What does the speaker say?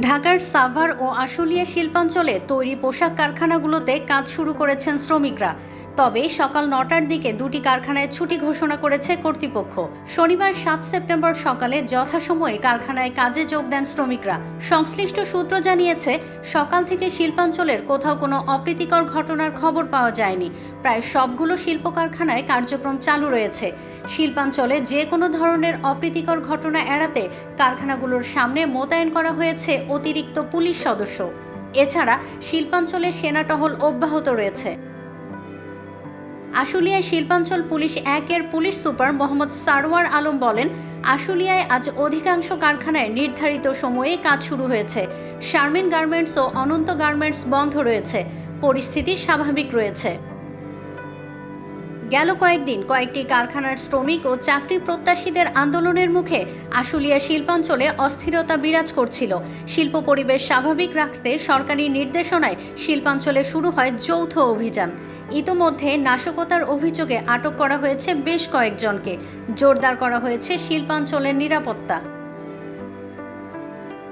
ঢাকার সাভার ও আশুলিয়া শিল্পাঞ্চলে তৈরি পোশাক কারখানাগুলোতে কাজ শুরু করেছেন শ্রমিকরা। তবে সকাল নটার দিকে দুটি কারখানায় ছুটি ঘোষণা করেছে কর্তৃপক্ষ। শনিবার সাত সেপ্টেম্বর সকালে যথাসময়ে কারখানায় কাজে যোগ দেন শ্রমিকরা। সংশ্লিষ্ট সূত্র জানিয়েছে, সকাল থেকে শিল্পাঞ্চলের কোথাও কোনো অপ্রীতিকর ঘটনার খবর পাওয়া যায়নি। প্রায় সবগুলো শিল্প কারখানায় কার্যক্রম চালু রয়েছে। শিল্পাঞ্চলে যে কোনো ধরনের অপ্রীতিকর ঘটনা এড়াতে কারখানাগুলোর সামনে মোতায়েন করা হয়েছে অতিরিক্ত পুলিশ সদস্য। এছাড়া শিল্পাঞ্চলে সেনা টহল অব্যাহত রয়েছে। আশুলিয়ায় শিল্পাঞ্চল পুলিশ একের পুলিশ সুপার মোহাম্মদ সারওয়ার আলম বলেন, আশুলিয়ায় আজ অধিকাংশ কারখানায় নির্ধারিত সময়ে কাজ শুরু হয়েছে। শারমিন গার্মেন্টস ও অনন্ত গার্মেন্টস বন্ধ রয়েছে। পরিস্থিতি স্বাভাবিক রয়েছে। গেল কয়েকদিন কয়েকটি কারখানার শ্রমিক ও চাকরি প্রত্যাশীদের আন্দোলনের মুখে আশুলিয়া শিল্পাঞ্চলে অস্থিরতা বিরাজ করছিল। শিল্প পরিবেশ স্বাভাবিক রাখতে সরকারি নির্দেশনায় শিল্পাঞ্চলে শুরু হয় যৌথ অভিযান। ইতোমধ্যে নাশকতার অভিযোগে আটক করা হয়েছে বেশ কয়েকজনকে। জোরদার করা হয়েছে শিল্পাঞ্চলের নিরাপত্তা।